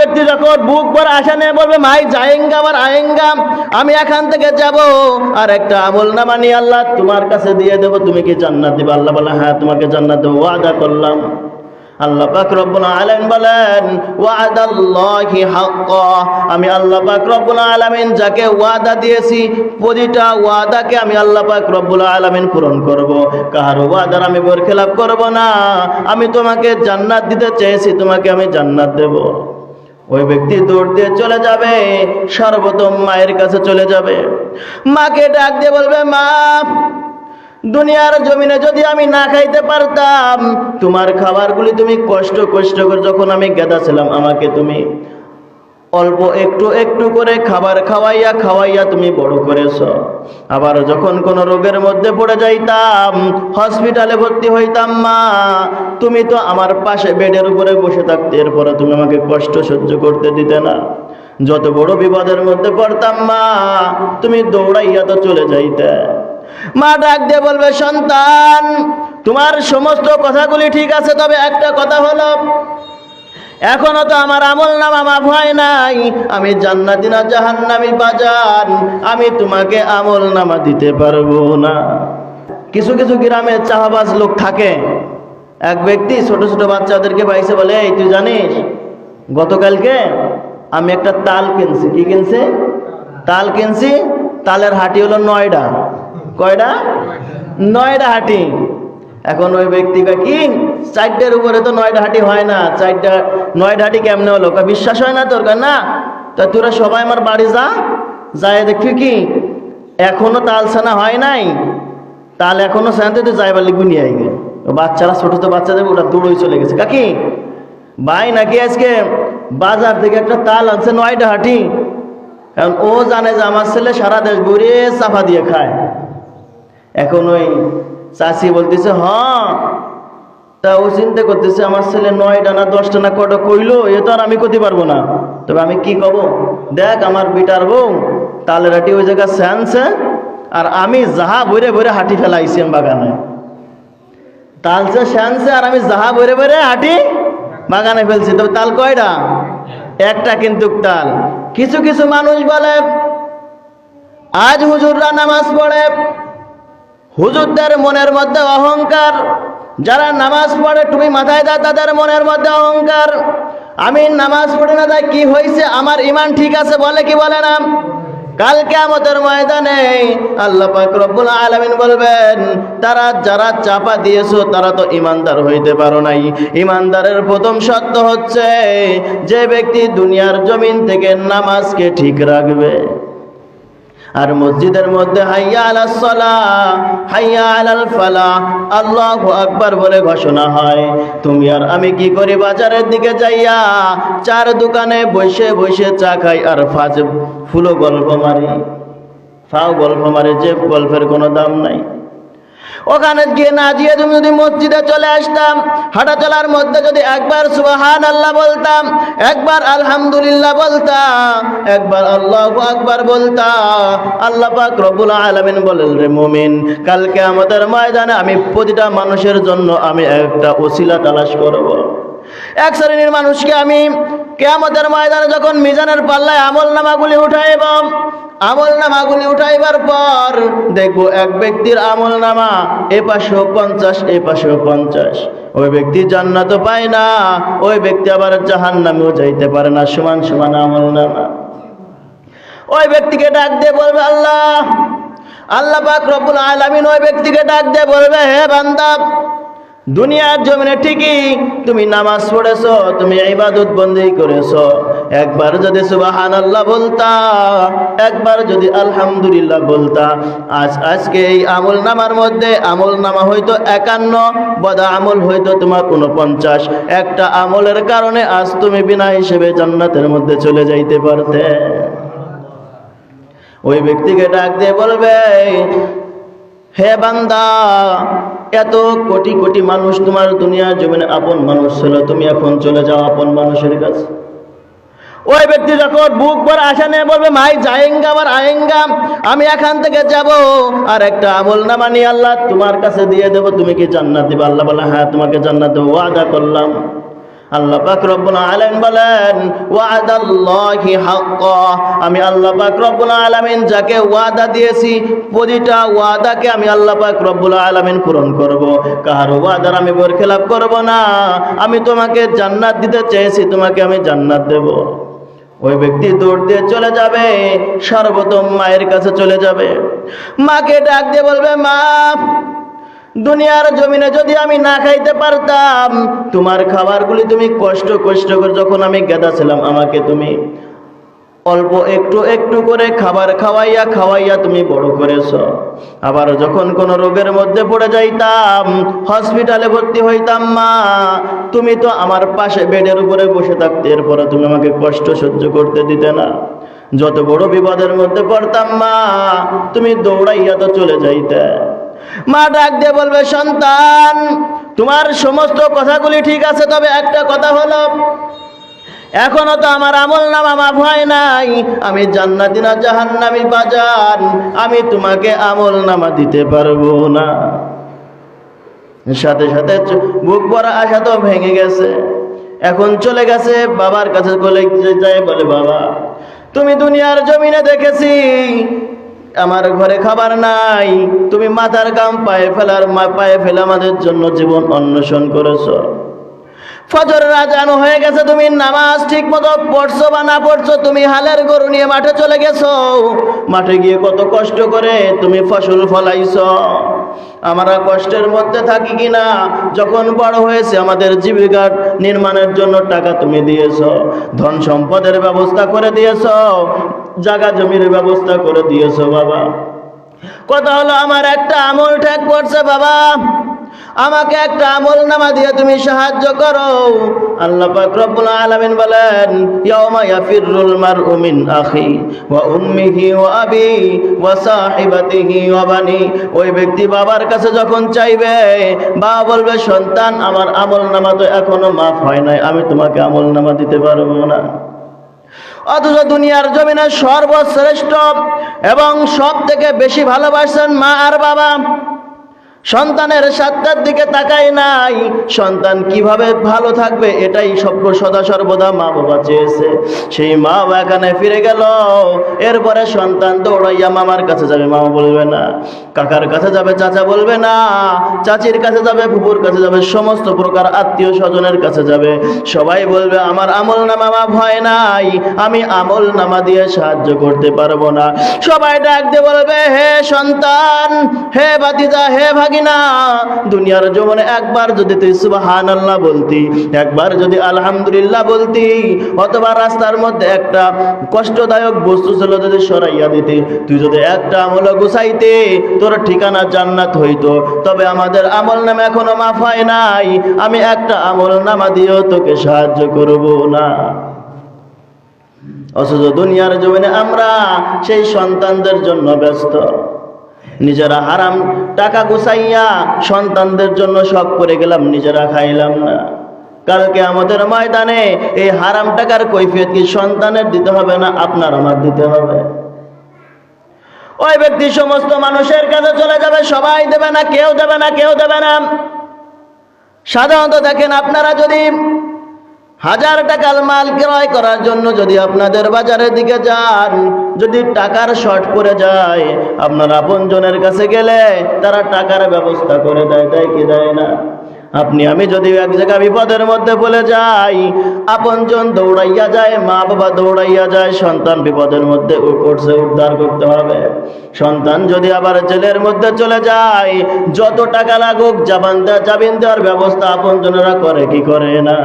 ব্যক্তি যখন বুক ভর আশা নিয়ে বলবে, মাই যায়েঙ্গা আবার আয়েঙ্গা, আমি এখান থেকে যাব। আর একটা আমল নামা নিয়ে আল্লাহ তোমার কাছে দিয়ে দেবো, তুমি কি জান্নাত দিবে? আল্লাহ বলে হ্যাঁ তোমাকে জান্নাত দেবো ওয়াদা করলাম। আল্লাহ পাক রব্বুল আলামিন বলেন, ওয়াদাল্লাহি হাক্কা। আমি আল্লাহ পাক রব্বুল আলামিন যাকে ওয়াদা দিয়েছি, প্রতিটা ওয়াদাকে আমি আল্লাহ পাক রব্বুল আলামিন পূরণ করব। কার ওয়াদার আমি বরখেলাপ করব না। আমি তোমাকে জান্নাত দিতে চেয়েছি, তোমাকে আমি জান্নাত দেব। ওই ব্যক্তি দৌড় দিয়ে চলে যাবে, সর্বতম মায়ের কাছে চলে যাবে। মাকে ডাক দিয়ে বলবে, মা, দুনিয়ার জমিনে যদি আমি না খাইতে পারতাম, তোমার খাবারগুলি তুমি কষ্ট কষ্ট করে যখন আমি গেদা ছিলাম, আমাকে তুমি অল্প একটু একটু করে খাবার খাওয়াইয়া খাওয়াইয়া তুমি বড় করেছ। আবার যখন কোনো রোগের মধ্যে পড়ে যাইতাম, হসপিটালে ভর্তি হইতাম, মা, তুমি তো আমার পাশে বেডের উপরে বসে থাকতে এরপরে তুমি আমাকে কষ্ট সহ্য করতে দিতে না। যত বড় বিপদের মধ্যে পড়তাম, মা, তুমি দৌড়াইয়া তো চলে যাইতে। মা ডাক দিয়ে বলবে, সন্তান, তোমার সমস্ত কথাগুলি ঠিক আছে, তবে একটা কথা হলো এখনও তো আমার আমল নামা মাফ হয় নাই। আমি জান্নাতি না জাহান্নামি বাজান আমি তোমাকে আমল নামা দিতে পারব না। কিছু কিছু গ্রামে চাহাবাজ লোক থাকে। এক ব্যক্তি ছোট ছোট বাচ্চাদেরকে পাইছে বলে, এই, তুই জানিস, গতকালকে আমি একটা তাল কিনছি। কি কিনছি? তাল কিনছি, তালের হাটি হলো নয়ডা। কয়ডা? নয়ডা হাটি। এখন ওই ব্যক্তি কি চারটার উপরে তো নয়টা হাঁটি হয় না, চারটা, নয়টা হাঁটি কেমনে হলো? বিশ্বাস হয় না তোর? না। তা তোরা সবাই আমার বাড়ি যা যায় দেখবি কি? এখনও তাল ছানা হয় নাই। তাল এখনও ছানাতে তুই যাই লিখবি নিয়ে আইগে ও বাচ্চারা, ছোট ছোট বাচ্চাদের ওটা দৌড়ই চলে গেছে। কাকি, ভাই নাকি আজকে বাজার থেকে একটা তাল আনছে নয়টা হাঁটি? কারণ ও জানে যে আমার ছেলে সারা দেশ ঘুরে চাপা দিয়ে খায়। এখন ওই চাষি বলতেছে হ্যাঁ তা ও চিন্তা করতেছে, আমার ছেলে নয়টা না দশটা না কটা কইলো, এ তো আর আমি করতে পারব না। তবে আমি কি কব? দেখ আমার বিটার বউ তালের হাটি ওই জায়গায় স্যানছে আর আমি যাহা ভরে ভরে হাঁটি ফেলাইছি বাগানে। তালছে স্যানছে আর আমি যাহা ভরে ভরে হাঁটি বাগানে ফেলছি। তবে তাল কয়টা? একটা কিন্তু তাল। কিছু কিছু মানুষ বলে, আজ হুজুররা নামাজ পড়ে হুজুরদের মনের মধ্যে অহংকার। যারা নামাজ পড়ে, তুমি মাথায় দেয় তাদের মনের মধ্যে অহংকার। আমি নামাজ পড়ে না, তাই কি হয়েছে আমার ইমান ঠিক আছে বলে কি বলে না? কালকে আমাদের ময়দানে আল্লাহ পাক রব্বুল আলামিন বলবেন, তারা যারা চাপা দিয়েছ, তারা তো ইমানদার হইতে পারো নাই। ইমানদারের প্রথম সত্য হচ্ছে, যে ব্যক্তি দুনিয়ার জমিন থেকে নামাজকে ঠিক রাখবে। আর মসজিদের মধ্যে হাইয়া আলাল সালা, হাইয়া আলাল ফালা, আল্লাহ আকবার বলে ঘোষণা হয়। তুমি আর আমি কি করি বাজারের দিকে যাইয়া চার দোকানে বসে বসে চা খাই আর ফাজ ফুলো গল্প মারি। ফাও গল্প মারি যে গল্পের কোনো দাম নাই। ওখানে গিয়ে না গিয়ে তুমি যদি মসজিদে চলে আসতাম, হাঁটা চলার মধ্যে যদি একবার সুবাহান আল্লাহ বলতাম, একবার আলহামদুলিল্লাহ বলতাম, একবার আল্লাহ একবার বলতাম, আল্লাহ পাক রবুল আলমিন বলেন রে মুমিন কালকে আমাদের ময়দানে আমি প্রতিটা মানুষের জন্য আমি একটা ওসিলা তালাশ করব। এক শ্রেণির মানুষকে আমি কেয়ামতের ময়দানে যখন মিজানের পাল্লায় আমল নামাগুলি উঠাইব আমল নামাগুলি উঠাইবার পর দেখব এক ব্যক্তির আমল নামা এ পাশেও পঞ্চাশ, এ পাশেও পঞ্চাশ। ওই ব্যক্তি জান্নাতও পায় না, ওই ব্যক্তি আবার জাহান নামেও যাইতে পারে না। সমান সমান আমল নামা ওই ব্যক্তিকে ডাক দিয়ে বলবে, আল্লাহ আল্লাহ পাক রব্বুল আলামিন ওই ব্যক্তিকে ডাক দিয়ে বলবে, হে বান্দা দুনিয়ার জমিনে ঠিকই তুমি নামাজ পড়েছো, তুমি ইবাদত বন্দি করেছ। একবার যদি সুবাহান আল্লাহ বলতা, একবার যদি আলহামদুলিল্লাহ বলতা, আজ আজকে এই আমল নামার মধ্যে আমল নামা হয়তো একান্ন, বদা আমল হয়তো তোমার উনপঞ্চাশ একটা আমলের কারণে আজ তুমি বিনা হিসেবে জান্নাতের মধ্যে চলে যাইতে পারতে। ওই ব্যক্তিকে ডাক দিয়ে বলবে হে বান্দা, এত কোটি কোটি মানুষ তোমার দুনিয়ার জমিনে আপন মানুষ ছিল, তুমি এখন চলে যাও আপন মানুষের কাছে। ওই ব্যক্তি যখন বুক ভর আশা নিয়ে বলবে মাই যায়েঙ্গা আবার আয়েঙ্গা, আমি এখান থেকে যাব। আর একটা আমল নামা নিয়ে আল্লাহ তোমার কাছে দিয়ে দেবো, তুমি কি জান্নাত দিবে? আল্লাহ বলে হ্যাঁ তোমাকে জান্নাত দেবো, ওয়াদা করলাম। আমি আলামিন যাকে ওয়াদা দিয়েছি, প্রতিটা ওয়াদাকে আমি পূরণ কার ওয়াদার আমি বরখেলাপ করব না। আমি তোমাকে জান্নাত দিতে চেয়েছি, তোমাকে আমি জান্নাত দেব। ওই ব্যক্তি দৌড় দিয়ে চলে যাবে সর্বপ্রথম মায়ের কাছে চলে যাবে। মাকে ডাক দিয়ে বলবে, মা দুনিয়ার জমিনে যদি আমি না খাইতে পারতাম, তোমার খাবারগুলি তুমি কষ্ট কষ্ট করে যখন আমি গেদা ছিলাম আমাকে তুমি অল্প একটু একটু করে খাবার খাওয়াইয়া খাওয়াইয়া তুমি বড় করেছ। আবার যখন কোনো রোগের মধ্যে পড়ে যাইতাম, হসপিটালে ভর্তি হইতাম, মা, তুমি তো আমার পাশে বেডের উপরে বসে থাকতে এরপরে তুমি আমাকে কষ্ট সহ্য করতে দিতে না। যত বড় বিপদের মধ্যে পড়তাম, মা, তুমি দৌড়াইয়া তো চলে যাইতে। মা ডাক দিয়ে বলবে, সন্তান, তোমার সমস্ত কথাগুলি ঠিক আছে, তবে একটা কথা হলো, এখনও তো আমার আমল নামা মাফ হয় নাই। আমি জান্নাতি না জাহান্নামি বাজান আমি তোমাকে আমল নামা দিতে পারব না। সাথে সাথে বুক ভরা আশা তো ভেঙে গেছে। এখন চলে গেছে বাবার কাছে বলে যায় বলে, বাবা, তুমি দুনিয়ার জমিনে দেখেছি আমার ঘরে খাবার নাই। তুমি মাথার গাম পায়ে ফেলার মা- পায়ে ফেলে আমাদের জন্য জীবন অন্বেষণ করেছ। ফজর রাজানো হয়ে গেছে, তুমি নামাজ ঠিক মতো পড়ছো বা না পড়ছো, তুমি হালের গরু নিয়ে মাঠে চলে গেছো। মাঠে গিয়ে কত কষ্ট করে তুমি ফসল ফলাইছো। আমরা কষ্টের মধ্যে থাকি কিনা? যখন বড় হয়েছে, আমাদের জীবিকা নির্মাণের জন্য টাকা তুমি দিয়েছ। ধন সম্পদের ব্যবস্থা করে দিয়েছ। জায়গা জমির ব্যবস্থা করে দিয়েছ বাবা। কথা হলো, আমার একটা আমল ঠেক করছে বাবা। আমাকে একটা আমল নামা দিয়ে তুমি সাহায্য করো। আল্লাহ পাক রব্বুল আলামিন বলেন, ইয়াউমা ইয়াফিরুল মারউ মিন আখি ওয়া উম্মিহি ওয়া আবি ওয়া সাহিবাতিহি ওয়া বানি। ওই ব্যক্তি বাবার কাছে যখন চাইবে বাবা বলবে, সন্তান, আমার আমল নামা তো এখনও মাফ হয় নাই, আমি তোমাকে আমল নামা দিতে পারব না। অথচ দুনিয়ার জমিনে সর্বশ্রেষ্ঠ এবং সব থেকে বেশি ভালোবাসেন মা আর বাবা। সন্তানের সাতটার দিকে তাকায় নাই। সন্তান কীভাবে ভালো থাকবে এটাই সব সদা সর্বদা মা বাবা চেয়েছে। সেই মা এখানে ফিরে গেল। এরপরে সন্তান দৌড়াইয়া মামার কাছে যাবে। মামা বলবে, না, কাকার কাছে যাবে, চাচা বলবে, না, চাচির কাছে যাবে, ফুপুর কাছে যাবে, সমস্ত প্রকার আত্মীয় স্বজনের কাছে যাবে। সবাই বলবে, আমার আমল নামা মা, ভয় নাই। আমি আমল নামা দিয়ে সাহায্য করতে পারব না। সবাই ডাক দিয়ে বলবে, হে সন্তান, হে বাতিজা হে ভাগিনা দুনিয়ার জীবনে একবার যদি তুই সুবাহান আল্লাহ বলতি, একবার যদি আলহামদুলিল্লাহ বলতি, অথবা রাস্তার মধ্যে একটা কষ্টদায়ক বস্তু ছিল যদি সরাইয়া দিতে, তুই যদি একটা আমল গুছাইতে, তোর ঠিকানা জান্নাত হইতো। তবে আমাদের আমল নামে এখনও মাফ হয় নাই। আমি একটা আমল নামা দিয়েও তোকে সাহায্য করব না। অথচ দুনিয়ার জমিনে আমরা সেই সন্তানদের জন্য ব্যস্ত। নিজেরা হারাম, টাকা গুছাইয়া সন্তানদের জন্য শখ করে গেলাম, নিজেরা খাইলাম না। কালকে আমাদের ময়দানে এই হারাম টাকার কৈফিয়ত কি সন্তানের দিতে হবে না আপনার, আমার দিতে হবে? ওই ব্যক্তি সমস্ত মানুষের কাছে চলে যাবে, সবাই দেবে না, কেউ দেবে না, কেউ দেবে না। সাধারণত দেখেন আপনারা যদি হাজার টাকার মাল ক্রয় করার জন্য যদি আপনাদের বাজারের দিকে যান, যদি টাকার শর্ট পড়ে যায়, আপনার আপনজনের কাছে গেলে তারা টাকার ব্যবস্থা করে দেয় দেয় কি দেয় না? আপনি, আমি যদি এক জায়গা বিপদের মধ্যে বলে যাই, আপনজন দৌড়াইয়া যায়, মা বাবা দৌড়াইয়া যায়, সন্তান বিপদের মধ্যে পড়ছে উদ্ধার করতে হবে। সন্তান যদি আবার জেলের মধ্যে চলে যায়, যত টাকা লাগুক, জাবান দেওয়া জামিন দেওয়ার ব্যবস্থা আপনজনেরা করে, কি করে না?